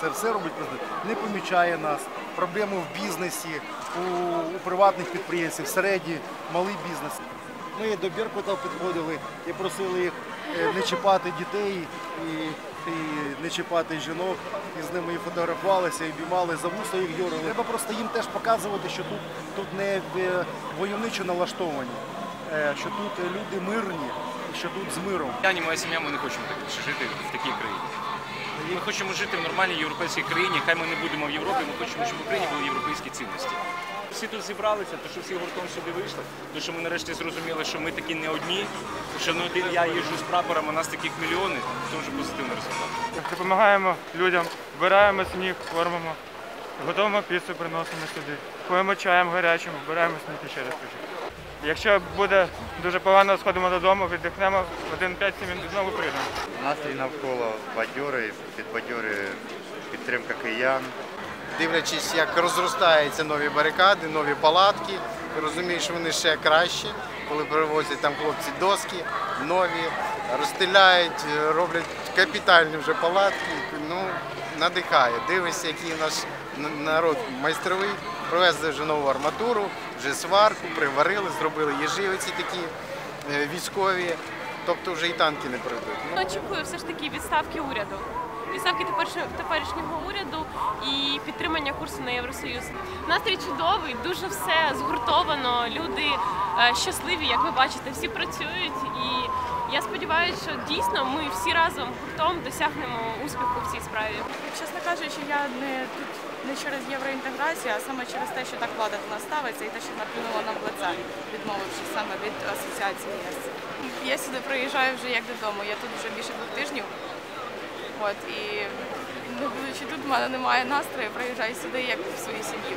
це все робить президент, не помічає нас. Проблеми в бізнесі, у, у приватних підприємців, середній, малий бізнес. Ми до Беркута підходили і просили їх е, не чіпати дітей і, і не чіпати жінок. І з ними і фотографувалися, і обіймали за вуса їх дьорили. Треба просто їм теж показувати, що тут, тут не е, войовничо налаштовані, е, що тут люди мирні, що тут з миром. Я і моя сім'я ми не хочемо так жити в такій країні. Ми хочемо жити в нормальній європейській країні. Хай ми не будемо в Європі. Ми хочемо, щоб в Україні були європейські цінності. Всі тут зібралися, то що всі гуртом сюди вийшли, то що ми нарешті зрозуміли, що ми такі не одні, що не один я їжджу з прапором, а нас таких мільйони, це вже позитивний результат. Допомагаємо людям, збираємо сніг, кормимо, готуємо піцу, приносимо сюди, п'ємо чаєм гарячим, збираємо сніг і ще раз кажу. Якщо буде дуже погано, сходимо додому, віддихнемо, один 5-7 знову прийдемо. Настрій навколо бадьорий, підбадьорює підтримка киян. дивлячись, як розростаються нові барикади, нові палатки. Розумієш, що вони ще кращі, коли привозять там хлопці доски, нові, розстеляють, роблять капітальні вже палатки. Ну, надихає. Дивишся, який наш народ майстровий. Привезли вже нову арматуру, вже сварку, приварили, зробили єживиці такі е, військові. Тобто вже і танки не пройдуть. Ну, Очікую все ж таки відставки уряду. Відставки теперішнього, теперішнього уряду і підтримання курсу на Євросоюз. Настрій чудовий, дуже все згуртовано. Люди е, щасливі, як ви бачите, всі працюють. І я сподіваюся, що дійсно ми всі разом гуртом досягнемо успіху в цій справі. Чесно кажучи, я не тут через євроінтеграцію, а саме через те, що так влада до нас ставиться, і те, що наплюнула нам в лице, відмовившись саме від асоціації ЄС. Я сюди приїжджаю вже як додому. Я тут вже більше двох тижнів. От і не будучи тут, в мене немає настрою, приїжджаю сюди як в свою сім'ю.